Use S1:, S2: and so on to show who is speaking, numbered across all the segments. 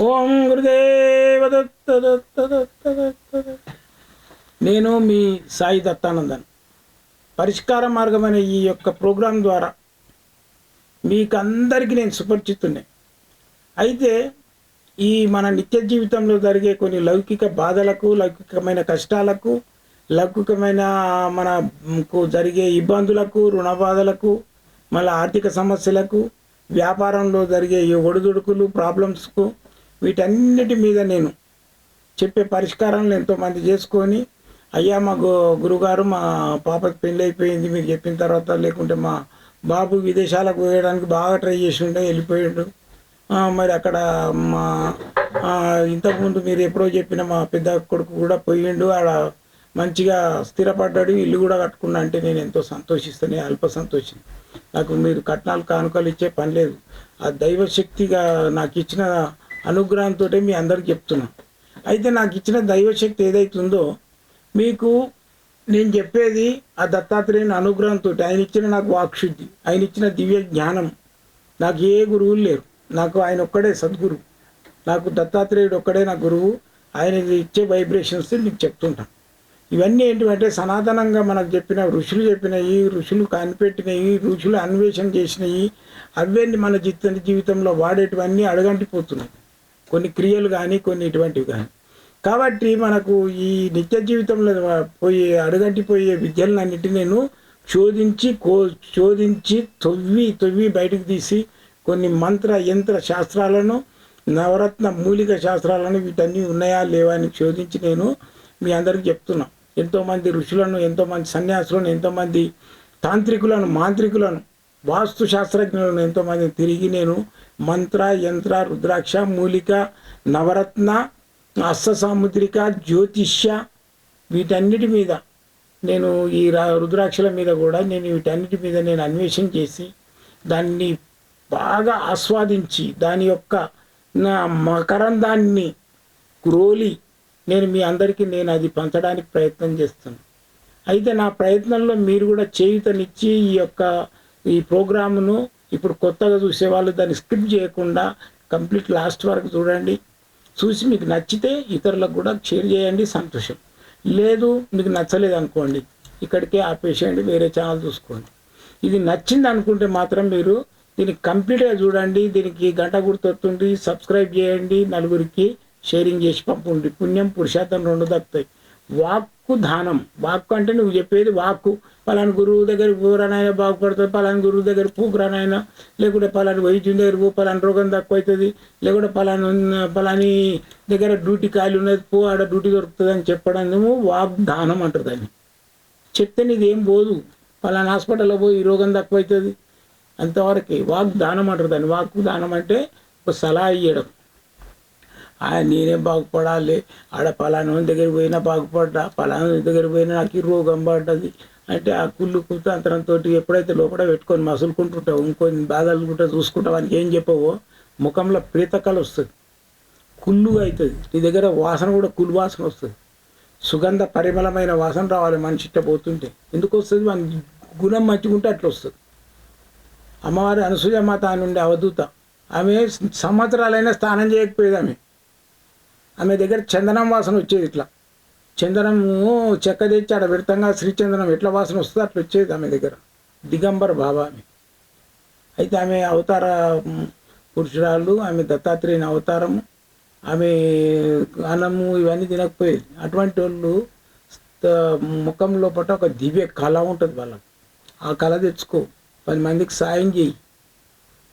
S1: ఓం గురుదేవ దత్త దత్త దత్త దత్త నేను మీ సాయి దత్తానందన్. పరిష్కార మార్గమైన ఈ యొక్క ప్రోగ్రాం ద్వారా మీకు అందరికీ నేను సుపరిచితున్నే అయితే ఈ మన నిత్య జీవితంలో జరిగే కొన్ని లౌకిక బాధలకు లౌకికమైన కష్టాలకు లౌకికమైన మనకు జరిగే ఇబ్బందులకు రుణ బాధలకు మళ్ళీ ఆర్థిక సమస్యలకు వ్యాపారంలో జరిగే ఈ ఒడిదుడుకులు ప్రాబ్లమ్స్కు వీటన్నిటి మీద నేను చెప్పే పరిష్కారాలను ఎంతోమంది చేసుకొని అయ్యా మా గు గురుగారు మా పాపకి పెళ్ళి అయిపోయింది మీరు చెప్పిన తర్వాత లేకుంటే మా బాబు విదేశాలకు పోయడానికి బాగా ట్రై చేసి ఉండే వెళ్ళిపోయాడు మరి అక్కడ మా ఇంతకుముందు మీరు ఎప్పుడో చెప్పిన మా పెద్ద కొడుకు కూడా పోయిండు ఆడ మంచిగా స్థిరపడ్డాడు ఇల్లు కూడా కట్టుకున్నా అంటే నేను ఎంతో సంతోషిస్తాను అల్ప సంతోషం నాకు మీరు కట్నాలు కానుకలు ఇచ్చే పని లేదు. ఆ దైవశక్తిగా నాకు ఇచ్చిన అనుగ్రహంతో మీ అందరికి చెప్తున్నా. అయితే నాకు ఇచ్చిన దైవశక్తి ఏదైతుందో మీకు నేను చెప్పేది ఆ దత్తాత్రేయుని అనుగ్రహంతో ఆయన ఇచ్చిన నాకు వాక్శుద్ధి ఆయన ఇచ్చిన దివ్య జ్ఞానం. నాకు ఏ గురువులు లేరు. నాకు ఆయన ఒక్కడే సద్గురు. నాకు దత్తాత్రేయుడు ఒక్కడే నా గురువు. ఆయన ఇచ్చే వైబ్రేషన్స్ మీకు చెప్తుంటాను ఇవన్నీ ఏంటంటే సనాతనంగా మనకు చెప్పిన ఋషులు చెప్పినవి ఋషులు కనిపెట్టినవి ఋషులు అన్వేషణ చేసినవి అవన్నీ మన జీవిత జీవితంలో వాడేటివన్నీ అడగంటిపోతున్నాయి. కొన్ని క్రియలు కానీ కొన్ని ఇటువంటివి కానీ కాబట్టి మనకు ఈ నిత్య జీవితంలో పోయే అడుగంటిపోయే విద్యలన్నిటిని నేను శోధించి కో శోధించి తొవ్వి తొవ్వి బయటకు తీసి కొన్ని మంత్ర యంత్ర శాస్త్రాలను నవరత్న మూలిక శాస్త్రాలను వీటన్నీ ఉన్నాయా లేవా అని శోధించి నేను మీ అందరికి చెప్తున్నా. ఎంతోమంది ఋషులను ఎంతోమంది సన్యాసులను ఎంతోమంది తాంత్రికులను మాంత్రికులను వాస్తు శాస్త్రజ్ఞులను ఎంతోమంది తిరిగి నేను మంత్ర యంత్ర రుద్రాక్ష మూలిక నవరత్న అస్త సాముద్రిక జ్యోతిష్య వీటన్నిటి మీద నేను ఈ రుద్రాక్షల మీద కూడా నేను వీటన్నిటి మీద నేను అన్వేషణ చేసి దాన్ని బాగా ఆస్వాదించి దాని యొక్క నా మకరందాన్ని క్రోలి నేను మీ అందరికీ నేను అది పంచడానికి ప్రయత్నం చేస్తాను అయితే నా ప్రయత్నంలో మీరు కూడా చేయుతనిచ్చి ఈ యొక్క ఈ ప్రోగ్రామును ఇప్పుడు కొత్తగా చూసేవాళ్ళు దాన్ని స్కిప్ చేయకుండా కంప్లీట్ లాస్ట్ వరకు చూడండి. చూసి మీకు నచ్చితే ఇతరులకు కూడా షేర్ చేయండి సంతోషం. లేదు మీకు నచ్చలేదు అనుకోండి ఇక్కడికే ఆపేసేయండి వేరే ఛానల్ చూసుకోండి. ఇది నచ్చింది అనుకుంటే మాత్రం మీరు దీన్ని కంప్లీట్గా చూడండి దీనికి గంట గుర్తొస్తుంది సబ్స్క్రైబ్ చేయండి నలుగురికి షేరింగ్ చేసి పంపండి. పుణ్యం పురుషార్థం రెండు దక్కుతాయి వాక్ వాక్కు దానం. వాక్కు అంటే నువ్వు చెప్పేది వాక్కు. పలాని గురువు దగ్గర పోరానైనా బాగుపడుతుంది పలాని గురువు దగ్గర పూకురానైనా లేకుంటే పలాని వైద్యుని దగ్గర పో పలాని రోగం తక్కువ అవుతుంది లేకుంటే పలాని ఉన్న- పలాని దగ్గర డ్యూటీ ఖాళీ ఉన్నది పో ఆడ డ్యూటీ దొరుకుతుంది అని చెప్పడం వాక్ వాగ్దానం అంటారు దాన్ని. చెప్తే నీదేం పోదు పలానా హాస్పిటల్లో పోయి ఈ రోగం తక్కువ అవుతుంది అంతవరకే వాగ్దానం అంటారు దాన్ని. వాక్కు దానం అంటే ఒక సలహా ఇవ్వడం ఆయన నేనే బాగుపడాలి. ఆడ పలానా దగ్గర పోయినా బాగుపడ్డా. పలానా దగ్గర పోయినా నాకు రోగం పడ్డది. అంటే ఆ కుళ్ళు కుతంత్రంతో ఎప్పుడైతే లోపల పెట్టుకొని మసులుకుంటుంటావు ఇంకొన్ని బాధలు కూడా చూసుకుంటావు అని ఏం చెప్పవో ముఖంలో ప్రీతకలు వస్తుంది. కుళ్ళు అవుతుంది. నీ దగ్గర వాసన కూడా కుళ్ళు వాసన వస్తుంది. సుగంధ పరిమళమైన వాసన రావాలి మనిషి ఇట్ట పోతుంటే. ఎందుకు వస్తుంది? మన గుణం మంచిగుంటే అట్లా వస్తుంది. అమ్మవారి అనసూయ మాత అని ఉండే అవధూత. ఆమె సంవత్సరాలైనా స్నానం చేయకపోయేది ఆమె. ఆమె దగ్గర చందనం వాసన వచ్చేది ఇట్లా. చందనము చెక్క తెచ్చి ఆడ పెడతాగా శ్రీచందనం ఎట్లా వాసన వస్తుందో అట్లా వచ్చేది ఆమె దగ్గర. దిగంబర్ బాబా ఆమె. అయితే ఆమె అవతార పురుషురాలు ఆమె దత్తాత్రేయుని అవతారము ఆమె అన్నము ఇవన్నీ తినకపోయేది. అటువంటి వాళ్ళు ముఖం లోపల ఒక దివ్య కళ ఉంటుంది వాళ్ళకి. ఆ కళ తెచ్చుకో. పది మందికి సాయం చేయి.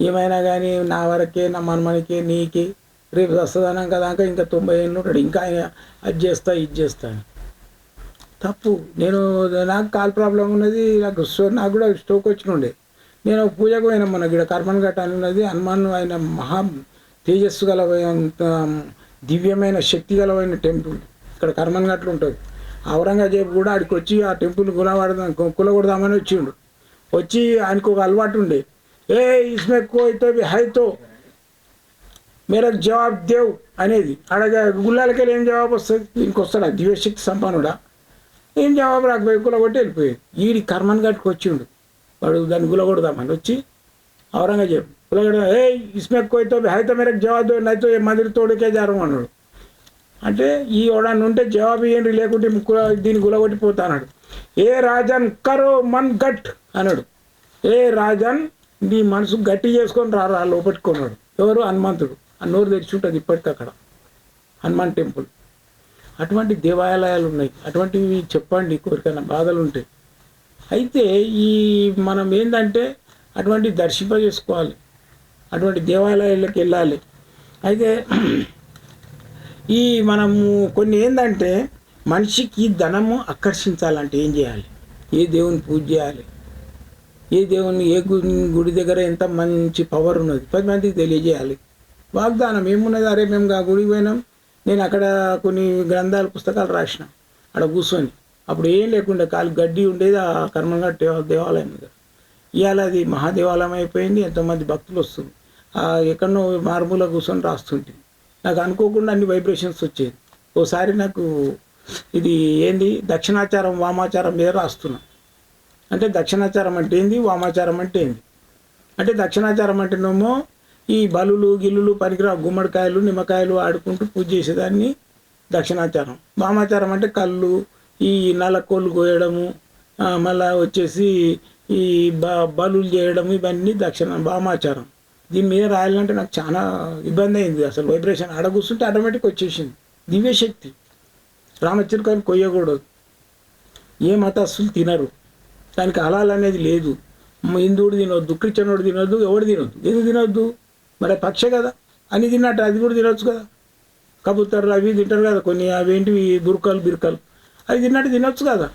S1: ఏమైనా కానీ నా వరకే నా మనమనికే నీకే రేపు సస్తదానం కదా ఇంకా తొంభై ఏళ్ళు ఉంటాడు. ఇంకా ఆయన అది చేస్తా ఇది చేస్తా తప్పు. నేను నాకు కాల్ ప్రాబ్లం ఉన్నది నాకు సో నాకు కూడా స్ట్రోక్ వచ్చినండే నేను పూజకు పోయినా మన ఇక్కడ కర్మన్ ఘట్ అని ఉన్నది. హనుమాన్ ఆయన మహా తేజస్సు గల దివ్యమైన శక్తి గలమైన టెంపుల్. ఇక్కడ కర్మన్ ఘట్లు ఉంటుంది. ఔరంగజేబు కూడా ఆడికి వచ్చి ఆ టెంపుల్ కులబడదాం కులగొడదామని వచ్చిండు. వచ్చి ఆయనకు ఒక అలవాటు ఉండే. ఏ ఇస్మే కోయి హైతో మేరా జవాబు దేవ్ అనేది. అక్కడ గుళ్ళాలకెళ్ళి ఏం జవాబు వస్తుంది? ఇంకొస్తాడు? దివ్యశక్తి సంపన్నుడా? ఏం జవాబు రాకపోయి గుల కొట్టి వెళ్ళిపోయాడు ఈడి కర్మను కట్టుకొచ్చిండు వాడు దాన్ని గులగొడదామని వచ్చి ఔరంగజేబు గులగొడదా. ఏ ఇస్మే కోయితో హైతో మేరకు జవాబు దో అయితే ఏ మందిరి తోడుకే జారం అన్నాడు. అంటే ఈ ఓడాన్ని ఉంటే జవాబు ఏంటి లేకుంటే దీన్ని గులగొట్టిపోతా అన్నాడు ఏ రాజన్ కరో మన్ గట్ అన్నాడు. ఏ రాజన్ నీ మనసు గట్టి చేసుకొని రా లోపెట్టుకున్నాడు ఎవరు? హనుమంతుడు. ఆ నోరు తెరిచి ఉంటుంది ఇప్పటికీ అక్కడ. హనుమాన్ టెంపుల్. అటువంటి దేవాలయాలు ఉన్నాయి. అటువంటివి చెప్పండి కోరికైనా బాధలు ఉంటాయి అయితే ఈ మనం ఏంటంటే అటువంటి దర్శింప చేసుకోవాలి. అటువంటి దేవాలయాలకు వెళ్ళాలి. అయితే ఈ మనము కొన్ని ఏంటంటే మనిషికి ధనము ఆకర్షించాలంటే ఏం చేయాలి? ఏ దేవుని పూజ చేయాలి? ఏ దేవుని ఏ గుడి గుడి దగ్గర ఎంత మంచి పవర్ ఉన్నది? పది మందికి తెలియజేయాలి. వాగ్దానం ఏమున్నది? అరే మేము ఆ గుడికి పోయినాం. నేను అక్కడ కొన్ని గ్రంథాలు పుస్తకాలు రాసిన. అక్కడ కూర్చొని. అప్పుడు ఏం లేకుండా కాలు గడ్డి ఉండేది ఆ కర్మగా దేవాలయం మీద. ఇవాళ అది మహాదేవాలయం అయిపోయింది. ఎంతోమంది భక్తులు వస్తుంది ఆ ఎక్కడనో మారుమూల కూర్చొని రాస్తుంటే. నాకు అనుకోకుండా అన్ని వైబ్రేషన్స్ వచ్చేది ఓసారి నాకు ఇది ఏంది? దక్షిణాచారం వామాచారం మీద రాస్తున్నా. అంటే దక్షిణాచారం అంటే ఏంది? వామాచారం అంటే ఏంది? అంటే దక్షిణాచారం అంటేనేమో ఈ బలులు గిల్లులు పనికిరా గుమ్మడికాయలు నిమ్మకాయలు ఆడుకుంటూ పూజ చేసేదాన్ని దక్షిణాచారం. వామాచారం అంటే కళ్ళు ఈ నలకోళ్ళు కోయడము మళ్ళా వచ్చేసి ఈ బ బలులు చేయడం ఇవన్నీ దక్షిణ వామాచారం. దీని మీద రాయాలంటే నాకు చాలా ఇబ్బంది అయింది. అసలు వైబ్రేషన్ ఆడ కూర్చుంటే ఆటోమేటిక్ వచ్చేసింది. దివ్యశక్తి. రామచిలుకని కొయ్యకూడదు. ఏ మతస్థులు తినరు. దానికి హలాల్ అనేది లేదు. హిందువుడు తినొద్దు క్రిస్టియనోడు తినొద్దు ఎవడు తినొద్దు. ఎందుకు తినొద్దు? మరి పక్ష కదా. అని తిన్నట్టు అది కూడా తినొచ్చు కదా. కబుతర్లు అవి తింటారు కదా కొన్ని అవేంటివి దుర్కలు బిర్కలు అవి తిన్నట్టు తినొచ్చు కదా.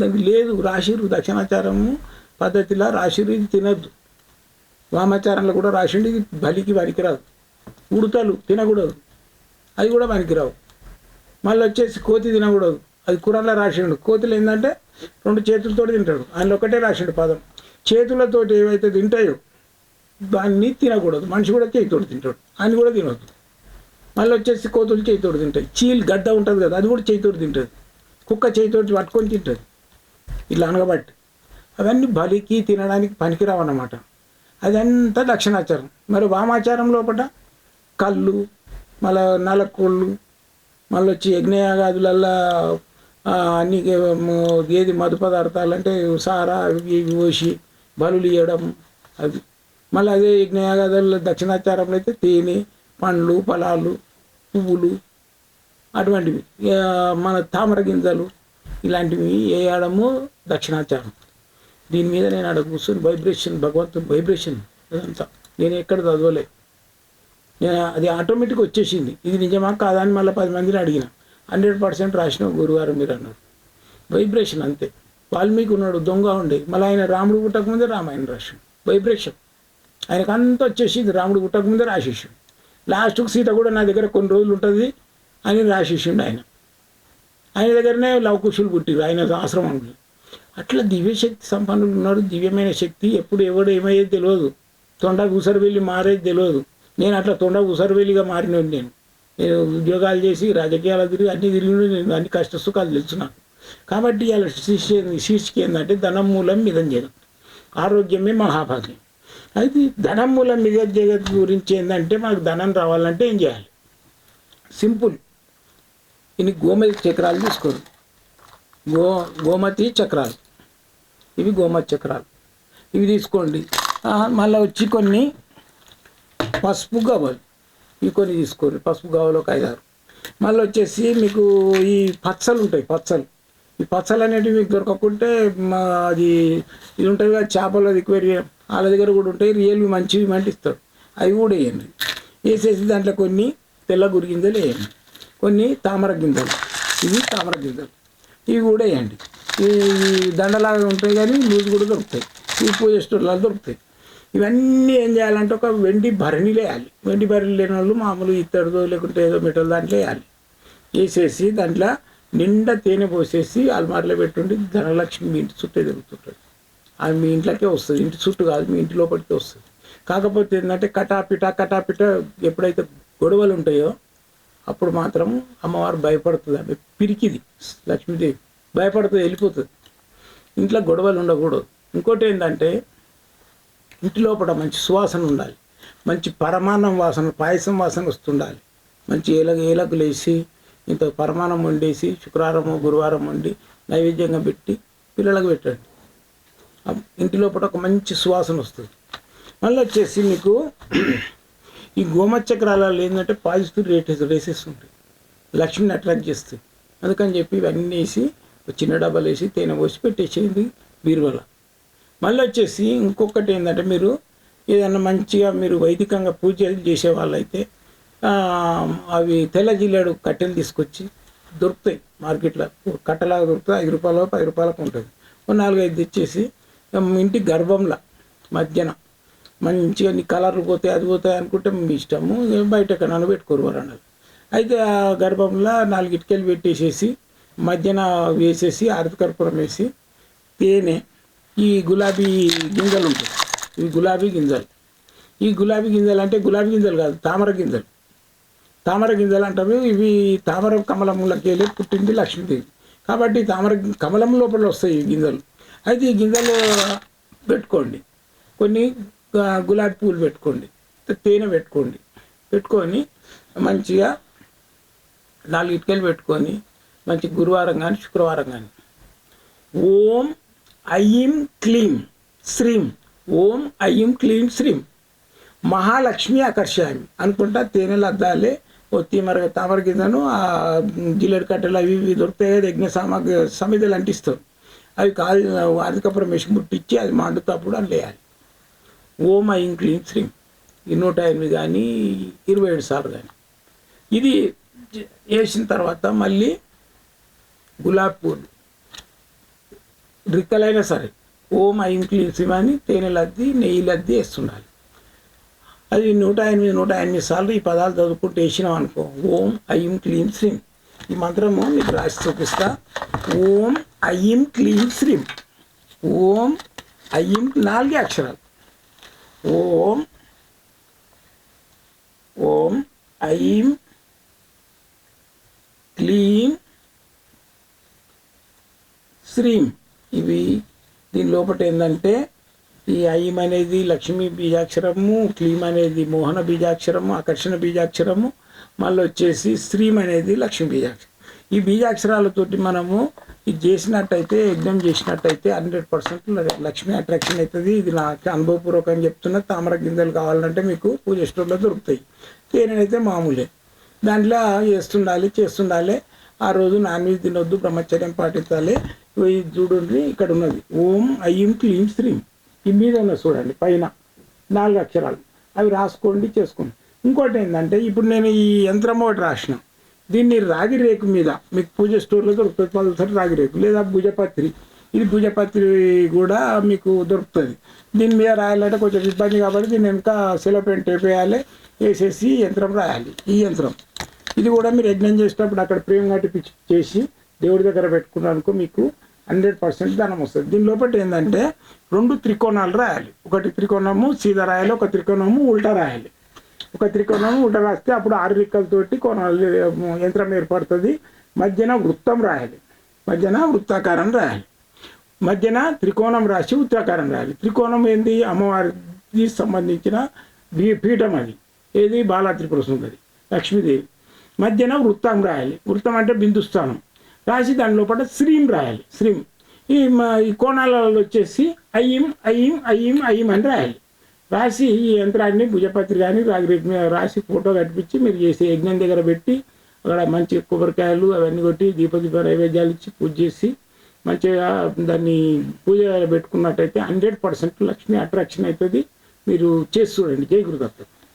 S1: దానికి లేదు రాశిరు దక్షిణాచారము పద్ధతిలో రాశిరు ఇది తినద్దు. వామాచారంలో కూడా రాసిండు ఇది బలికి పనికిరాదు. ఉడతలు తినకూడదు. అవి కూడా పనికిరావు. మళ్ళీ వచ్చేసి కోతి తినకూడదు. అది కూరల్లో రాసిండు. కోతులు ఏంటంటే రెండు చేతులతో తింటాడు. ఆయన ఒకటే రాసిండు పదం. చేతులతోటి ఏవైతే తింటాయో దాన్ని తినకూడదు. మనిషి కూడా చేయితోడు తింటాడు. అని కూడా తినవద్దు మళ్ళీ వచ్చేసి కోతులు చేయితోడు తింటాయి. చీల్ గడ్డ ఉంటుంది కదా అది కూడా చేయితోడు తింటుంది. కుక్క చేతితోటి పట్టుకొని తింటుంది. ఇట్లా అనగబట్టి అవన్నీ బలికి తినడానికి పనికిరావు అన్నమాట. అదంతా దక్షిణాచారం. మరి వామాచారం లోపల కళ్ళు మళ్ళా నలకోళ్ళు మళ్ళీ వచ్చి యజ్ఞయాగాదులల్లా అన్ని ఏది మధు పదార్థాలు అంటే సారా అవి ఇవి పోసి బలులు ఇవ్వడం అది. మళ్ళీ అదే యజ్ఞయాగాదుల్లో దక్షిణాచారంలో అయితే తేనె పండ్లు ఫలాలు పువ్వులు అటువంటివి. మన తామర గింజలు ఇలాంటివి వేయడము దక్షిణాచారం. దీని మీద నేను అక్కడ కూర్చొని వైబ్రేషన్ భగవంతుని వైబ్రేషన్ అదంతా. నేను ఎక్కడ చదవలే. నేను అది ఆటోమేటిక్ వచ్చేసింది. ఇది నిజమా కాదా అని మళ్ళీ పది మందిని అడిగిన. హండ్రెడ్ పర్సెంట్ రాసిన గురువారు మీరు అన్నారు. వైబ్రేషన్ అంతే. వాల్మీకి ఉన్నాడు దొంగ ఉండే. మళ్ళీ ఆయన రాముడు పుట్టకముందే రామాయణ రాశాడు వైబ్రేషన్ ఆయనకు అంతా వచ్చేసింది రాముడు పుట్టకముందే రాసేసాడు లాస్ట్కి సీత కూడా నా దగ్గర కొన్ని రోజులు ఉంటుంది అని రాసేసిండు ఆయన. ఆయన దగ్గరనే లవకుశులు పుట్టిరు ఆయన ఆశ్రమంలో అట్లా దివ్యశక్తి సంపన్నులు ఉన్నారు దివ్యమైన శక్తి ఎప్పుడు ఎవడు ఏమయ్యేది తెలియదు. తొండ ఉసరవెల్లి మారేది తెలియదు. నేను అట్లా తొండ ఉసరవెల్లిగా మారిన నేను. నేను ఉద్యోగాలు చేసి రాజకీయాలు తిరిగి అన్ని తిరిగి నేను అన్ని కష్ట సుఖాలు తెలుసున్నాను కాబట్టి ఇలా శీర్ష శీర్షిక ఏంటంటే ధనం మూలం మిదం జగత్ ఆరోగ్యమే మహాభాగ్యం. అయితే ధనం మూలం మిగత జగత్ గురించి ఏంటంటే మనకు ధనం రావాలంటే ఏం చేయాలి? సింపుల్. ఇన్ని గోమతి చక్రాలు తీసుకోరు. గో గోమతి చక్రాలు. ఇవి గోమతి చక్రాలు. ఇవి తీసుకోండి. మళ్ళీ వచ్చి కొన్ని పసుపు గవ్వలు. ఇవి కొన్ని తీసుకోండి పసుపు గవ్వలు ఒక ఐదారు. మళ్ళీ వచ్చేసి మీకు ఈ పచ్చలు ఉంటాయి పచ్చలు. ఈ పచ్చలు అనేటివి మీకు దొరకకుంటే మా అది ఇది ఉంటుంది కదా చేపలు అది aquarium, వాళ్ళ దగ్గర కూడా ఉంటాయి. రియల్వి మంచివి మంటి ఇస్తాడు. అవి కూడా వేయండి. వేసేసి దాంట్లో కొన్ని తెల్ల గురి గింజలు వేయండి. కొన్ని తామర గింజలు. ఇవి తామర గింజలు. ఇవి కూడా వేయండి. ఈ దండలాగా ఉంటాయి కానీ లూజ్ కూడా దొరుకుతాయి. ఈ పూజ స్టోర్లలో దొరుకుతాయి. ఇవన్నీ ఏం చేయాలంటే ఒక వెండి భరణిలో వేయాలి. వెండి భరణి లేని వాళ్ళు మామూలు ఇత్తడిదో లేకుంటే ఏదో మెటల్ దాంట్లో వేయాలి. వేసేసి దాంట్లో నిండా తేనె పోసేసి అల్మార్లో పెట్టుండి ధనలక్ష్మి ఇంటి చుట్టే తిరుగుతుంటాడు. అది మీ ఇంట్లోకే వస్తుంది. ఇంటి చుట్టూ కాదు మీ ఇంటి లోపలికి వస్తుంది. కాకపోతే ఏంటంటే కటాపిట కటాపిట ఎప్పుడైతే గొడవలు ఉంటాయో అప్పుడు మాత్రం అమ్మవారు భయపడుతుంది. ఆమె పిరికిది. లక్ష్మీదేవి భయపడుతుంది వెళ్ళిపోతుంది. ఇంట్లో గొడవలు ఉండకూడదు. ఇంకోటి ఏంటంటే ఇంటి లోపల మంచి సువాసన ఉండాలి. మంచి పరమాన్నం వాసన పాయసం వాసన వస్తుండాలి. మంచి ఏలగ ఏలకు లేచి ఇంత పరమాన్నం వండేసి శుక్రవారము గురువారం వండి నైవేద్యంగా పెట్టి పిల్లలకు పెట్టండి. ఇంటి లోపల ఒక మంచి సువాసన వస్తుంది. మళ్ళీ వచ్చేసి మీకు ఈ గోమచ్చక్రాలలో ఏంటంటే పాజిటివ్ రేట్ రేసెస్ ఉంటాయి. లక్ష్మిని అట్రాక్ట్ చేస్తుంది అందుకని చెప్పి ఇవన్నీ వేసి చిన్న డబ్బాలు వేసి తేనె పోసి పెట్టేసేది బీరువల. మళ్ళీ వచ్చేసి ఇంకొకటి ఏంటంటే మీరు ఏదైనా మంచిగా మీరు వైదికంగా పూజలు చేసే వాళ్ళైతే అవి తెల్ల జిల్లాడు కట్టెలు తీసుకొచ్చి దొరుకుతాయి మార్కెట్లో. కట్టలాగా దొరుకుతాయి. ఐదు రూపాయలు పది రూపాయలకు ఉంటుంది. ఒక నాలుగైదు తెచ్చేసి ఇంటి గర్భంలో మధ్యన మంచిగా నీ కలర్లు పోతాయి అది పోతాయి అనుకుంటే మీ ఇష్టము బయట ఎక్కడైనా పెట్టుకోరు అన్నారు అయితే ఆ గర్భంలో నాలుగు ఇటుకలు పెట్టేసేసి మధ్యన వేసేసి అరటికర్పూరం వేసి తేనె ఈ గులాబీ గింజలు ఉంటాయి. ఈ గులాబీ గింజలు. ఈ గులాబీ గింజలు అంటే గులాబీ గింజలు కాదు తామర గింజలు. తామర గింజలు అంటారు ఇవి తామర కమలములకి వెళ్ళి పుట్టింది లక్ష్మీదేవి. కాబట్టి తామర కమలం లోపల వస్తాయి ఈ గింజలు. అయితే ఈ గింజలు పెట్టుకోండి. కొన్ని గులాబీ పూలు పెట్టుకోండి. తేనె పెట్టుకోండి. పెట్టుకొని మంచిగా నాలుగు ఇటుకలు పెట్టుకొని మంచి గురువారం కానీ శుక్రవారం కానీ ఓం ఐం క్లీం శ్రీం. ఓం ఐం క్లీం శ్రీం. మహాలక్ష్మి ఆకర్షామి. అనుకుంటా తేనెలు అద్దాలే ఒత్తి తీమర తామర గింజను ఆ జిల్లెడు కట్టెలు అవి ఇవి దొరుకుతాయి యజ్ఞ సామాగ్రి సమిధలు అంటిస్తాం. అవి కాదు అధికపురం మిషన్ ముట్టించి అది మండుతప్పుడు అని వేయాలి ఓం ఐం క్లీన్ శ్రీం. ఈ నూట ఎనిమిది కానీ ఇరవై ఏడు సార్లు కానీ. ఇది వేసిన తర్వాత మళ్ళీ గులాబీ పూలు. రిక్కలైనా సరే ఓం ఐం క్లీన్ శ్రీం అని తేనెలద్ది నెయ్యిలద్ది వేస్తుండాలి. అది నూట ఎనిమిది నూట ఎనిమిది సార్లు ఈ పదాలు చదువుకుంటూ వేసినాం అనుకో ఓం ఐం క్లీం శ్రీం. ఈ మంత్రము మీకు రాసి చూపిస్తా. ఓం అయ్యిం క్లీం శ్రీం ఓం అయ్యిం నాలుగే అక్షరాలు. ఓం ఓం ఐం క్లీం శ్రీం ఇవి దీని లోపల ఏంటంటే ఈ ఐం అనేది లక్ష్మీ బీజాక్షరము క్లీం అనేది మోహన బీజాక్షరము ఆకర్షణ బీజాక్షరము మళ్ళీ వచ్చేసి శ్రీం అనేది లక్ష్మీ బీజాక్షరం. ఈ బీజాక్షరాలతోటి మనము ఇది చేసినట్టయితే యజ్ఞం చేసినట్టయితే హండ్రెడ్ పర్సెంట్ లక్ష్మీ అట్రాక్షన్ అవుతుంది ఇది నాకు అనుభవపూర్వకంగా చెప్తున్నా తామర గింజలు కావాలంటే మీకు పూజ స్టోర్లో దొరుకుతాయి. తేనెనైతే మామూలే. దాంట్లో చేస్తుండాలి చేస్తుండాలి. ఆ రోజు నాన్ వెజ్ తినొద్దు బ్రహ్మచర్యం పాటించాలి. ఇవి చూడండి ఇక్కడ ఉన్నది. ఓం ఐం క్లీం శ్రీం. ఈ మీద ఉన్నది చూడండి పైన నాలుగు అక్షరాలు. అవి రాసుకోండి చేసుకోండి. ఇంకోటి ఏంటంటే ఇప్పుడు నేను ఈ యంత్రం ఒకటి రాసిన. దీన్ని రాగి రేకు మీద మీకు పూజ స్టోర్లో దొరుకుతుంది రాగి రేకు లేదా భుజపత్రి. ఇది భుజపత్రి కూడా మీకు దొరుకుతుంది. దీని మీద రాయాలంటే కొంచెం ఇబ్బంది కాబట్టి దీన్ని వెనుక సెలపెన్ టేప్ వేయాలి వేసేసి యంత్రం రాయాలి. ఈ యంత్రం. ఇది కూడా మీరు యజ్ఞం చేసేటప్పుడు అక్కడ ప్రేమ కట్టి చేసి దేవుడి దగ్గర పెట్టుకున్నానుకో మీకు హండ్రెడ్ పర్సెంట్ ధనం వస్తుంది. దీని లోపల ఏంటంటే రెండు త్రికోణాలు రాయాలి. ఒకటి త్రికోణము సీదా రాయాలి ఒక త్రికోణము ఉల్టా రాయాలి. ఒక త్రికోణం ఉల్టా రాస్తే అప్పుడు ఆరు రిక్కలతోటి కోణాలు యంత్రం ఏర్పడుతుంది. మధ్యన వృత్తం రాయాలి. మధ్యన వృత్తాకారం రాయాలి. మధ్యన త్రికోణం రాసి వృత్తాకారం రాయాలి. త్రికోణం ఏంది? అమ్మవారికి సంబంధించిన పీఠం అది. ఏది? బాలా త్రిపుర సుందరి లక్ష్మీదేవి. మధ్యన వృత్తం రాయాలి. వృత్తం అంటే బిందుస్థానం. రాసి దాని లోపల శ్రీం రాయాలి. శ్రీం. ఈ ఈ కోణాలలో వచ్చేసి అయ్యం అయ్యం అయ్యం అయ్యం అని రాయాలి. రాసి ఈ యంత్రాన్ని భుజపత్రి కానీ రాగిరెడ్డి రాసి ఫోటో కట్టించి మీరు చేసే యజ్ఞం దగ్గర పెట్టి అక్కడ మంచి కొబ్బరికాయలు అవన్నీ కొట్టి దీపదీప నైవేద్యాలు ఇచ్చి పూజ చేసి మంచిగా దాన్ని పూజ పెట్టుకున్నట్టయితే హండ్రెడ్ పర్సెంట్ లక్ష్మీ అట్రాక్షన్ అవుతుంది. మీరు చేసి చూడండి. జై గురుదత్త.